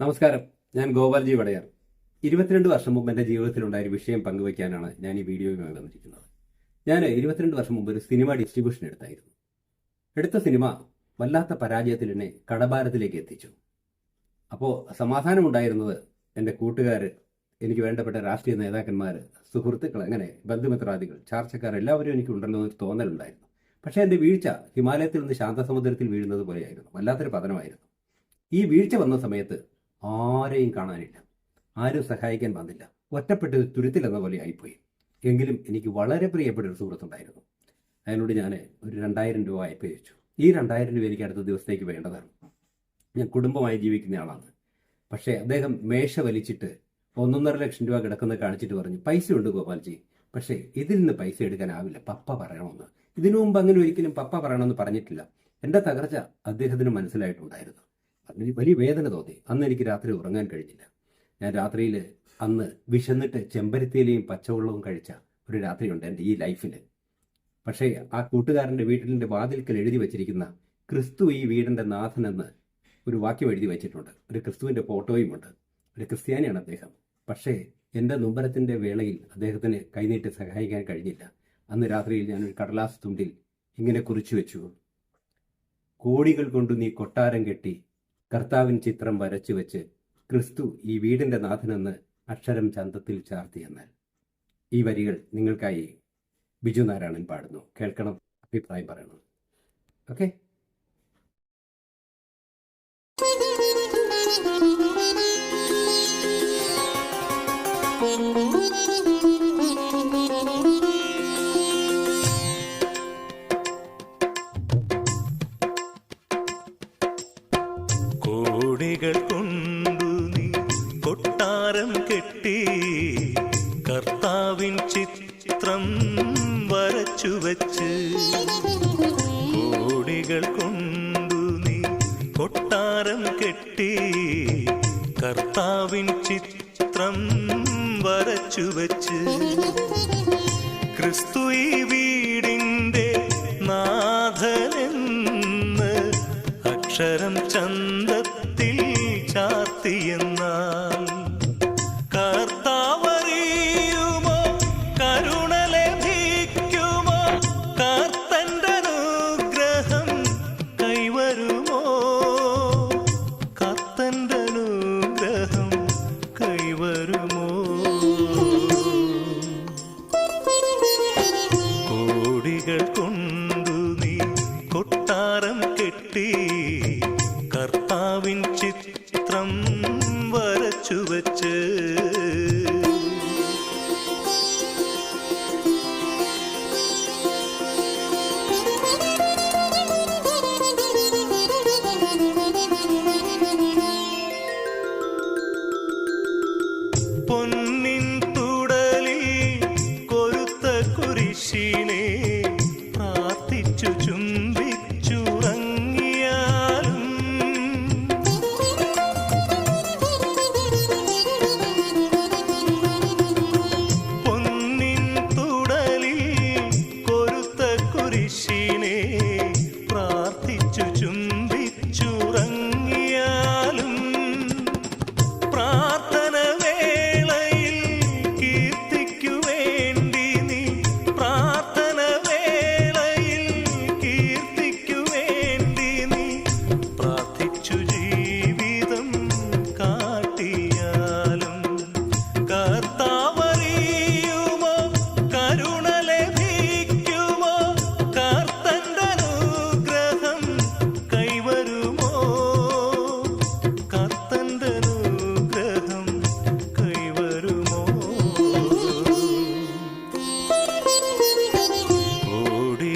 നമസ്കാരം. ഞാൻ ഗോപാൽജി വടയാർ. ഇരുപത്തിരണ്ട് വർഷം മുമ്പ് എന്റെ ജീവിതത്തിലുണ്ടായ ഒരു വിഷയം പങ്കുവയ്ക്കാനാണ് ഞാൻ ഈ വീഡിയോയുമായി വന്നിരിക്കുന്നത് ഞാൻ ഇരുപത്തിരണ്ട് വർഷം മുമ്പ് ഒരു സിനിമ ഡിസ്ട്രിബ്യൂഷൻ എടുത്തായിരുന്നു. എടുത്ത സിനിമ വല്ലാത്ത പരാജയത്തിൽ എന്നെ കടഭാരത്തിലേക്ക് എത്തിച്ചു. അപ്പോൾ സമാധാനമുണ്ടായിരുന്നത് എന്റെ കൂട്ടുകാർ എനിക്ക് വേണ്ടപ്പെട്ട രാഷ്ട്രീയ നേതാക്കന്മാർ സുഹൃത്തുക്കൾ അങ്ങനെ ബന്ധുമിത്രാദികൾ ചാർച്ചക്കാർ എല്ലാവരും എനിക്ക് ഉണ്ടല്ലോ എന്നൊരു തോന്നലുണ്ടായിരുന്നു. പക്ഷേ എന്റെ വീഴ്ച ഹിമാലയത്തിൽ നിന്ന് ശാന്തസമുദ്രത്തിൽ വീഴുന്നത് പോലെയായിരുന്നു. വല്ലാത്തൊരു പതനമായിരുന്നു. ഈ വീഴ്ച വന്ന സമയത്ത് ആരെയും കാണാനില്ല. ആരും സഹായിക്കാൻ വന്നില്ല. ഒറ്റപ്പെട്ട് ഒരു തുരുത്തിലെന്ന പോലെ ആയിപ്പോയി. എങ്കിലും എനിക്ക് വളരെ പ്രിയപ്പെട്ട ഒരു സുഹൃത്തുണ്ടായിരുന്നു. അതിനോട് ഞാൻ ഒരു രണ്ടായിരം രൂപ അയപ്പ് ചോദിച്ചു. ഈ രണ്ടായിരം രൂപ എനിക്ക് അടുത്ത ദിവസത്തേക്ക് വേണ്ടതാണ് ഞാൻ കുടുംബമായി ജീവിക്കുന്ന ആളാണ്. പക്ഷേ അദ്ദേഹം മേശ വലിച്ചിട്ട് ഒന്നൊന്നര ലക്ഷം രൂപ കിടക്കുന്നത് കാണിച്ചിട്ട് പറഞ്ഞു പൈസ ഉണ്ട് ഗോപാൽജി. പക്ഷേ ഇതിൽ നിന്ന് പൈസ എടുക്കാനാവില്ല. പപ്പ പറയണമെന്ന്. ഇതിനു മുമ്പ് അങ്ങനെ ഒരിക്കലും പപ്പ പറയണമെന്ന് പറഞ്ഞിട്ടില്ല. എന്റെ തകർച്ച അദ്ദേഹത്തിന് മനസ്സിലായിട്ടുണ്ടായിരുന്നു. അതിന് വലിയ വേദന തോന്നി. അന്ന് എനിക്ക് രാത്രി ഉറങ്ങാൻ കഴിഞ്ഞില്ല. ഞാൻ രാത്രിയിൽ അന്ന് വിശന്നിട്ട് ചെമ്പരത്തിയിലെയും പച്ചവെള്ളവും കഴിച്ച ഒരു രാത്രിയുണ്ട് എന്റെ ഈ ലൈഫിൽ. പക്ഷേ ആ കൂട്ടുകാരന്റെ വീട്ടിലിന്റെ വാതിൽക്കൽ എഴുതി വച്ചിരിക്കുന്ന ക്രിസ്തു ഈ വീടിന്റെ നാഥനെന്ന് ഒരു വാക്യം എഴുതി വെച്ചിട്ടുണ്ട്. ഒരു ക്രിസ്തുവിന്റെ ഫോട്ടോയുമുണ്ട്. ഒരു ക്രിസ്ത്യാനിയാണ് അദ്ദേഹം. പക്ഷേ എന്റെ നുമ്പരത്തിന്റെ വേളയിൽ അദ്ദേഹത്തിന് കൈനീട്ടി സഹായിക്കാൻ കഴിഞ്ഞില്ല. അന്ന് രാത്രിയിൽ ഞാനൊരു കടലാസ് തുണ്ടിൽ ഇങ്ങനെ കുറിച്ചു വെച്ചു. കോടികൾ കൊണ്ട് നീ കൊട്ടാരം കെട്ടി കർത്താവിൻ ചിത്രം വരച്ചു വെച്ച് ക്രിസ്തു ഈ വീടിന്റെ നാഥനെന്ന് അക്ഷരം ചന്തത്തിൽ ചാർത്തിയെന്നാൽ ഈ വരികൾ നിങ്ങൾക്കായി ബിജു നാരായണൻ പാടുന്നു. കേൾക്കണം അഭിപ്രായം പറയണം. ഓക്കെ കോടികൾ കൊണ്ടു നീ കൊട്ടാരം കെട്ടി കർത്താവിൻ ചിത്രം വരച്ചു വച്ച് കോടികൾ കൊണ്ടു നീ കൊട്ടാരം കെട്ടി കർത്താവിൻ ചിത്രം വരച്ചു വച്ച് ക്രിസ്തു ഈ വീടിന്റെ നാഥനെന്ന് അക്ഷരം ചന്തത്തിൽ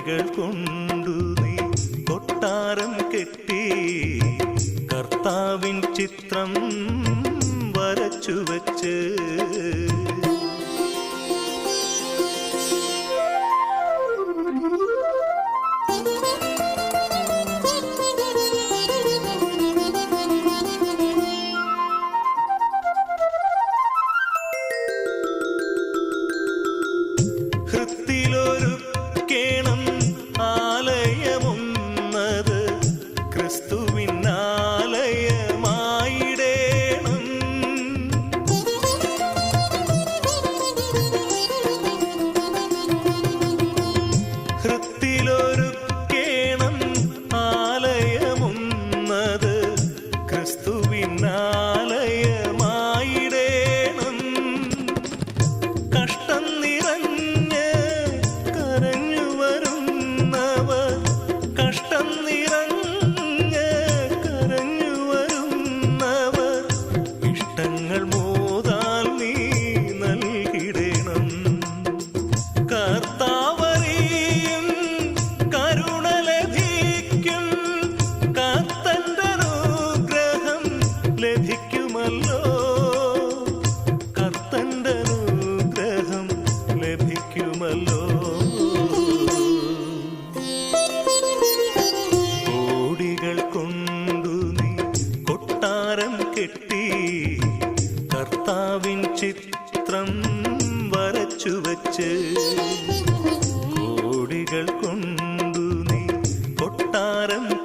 കോടികൾ കൊണ്ടു നീ കൊട്ടാരം കെട്ടി. കർത്താവിൻ ചിത്രം വരച്ചു വച്ച്.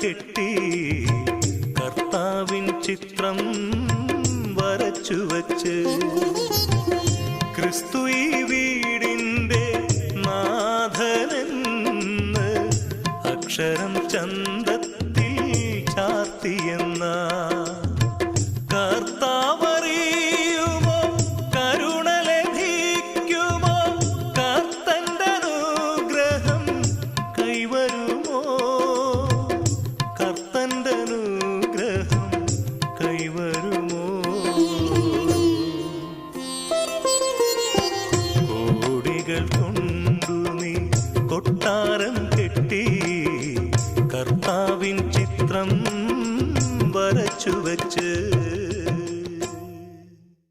കെട്ടി കർത്താവിൻ ചിത്രം വരച്ചു വച്ച് ക്രിസ്തു ഈ വീടിന്റെ നാഥനെന്ന് അക്ഷരം ചന്ദ്ര மேல் துண்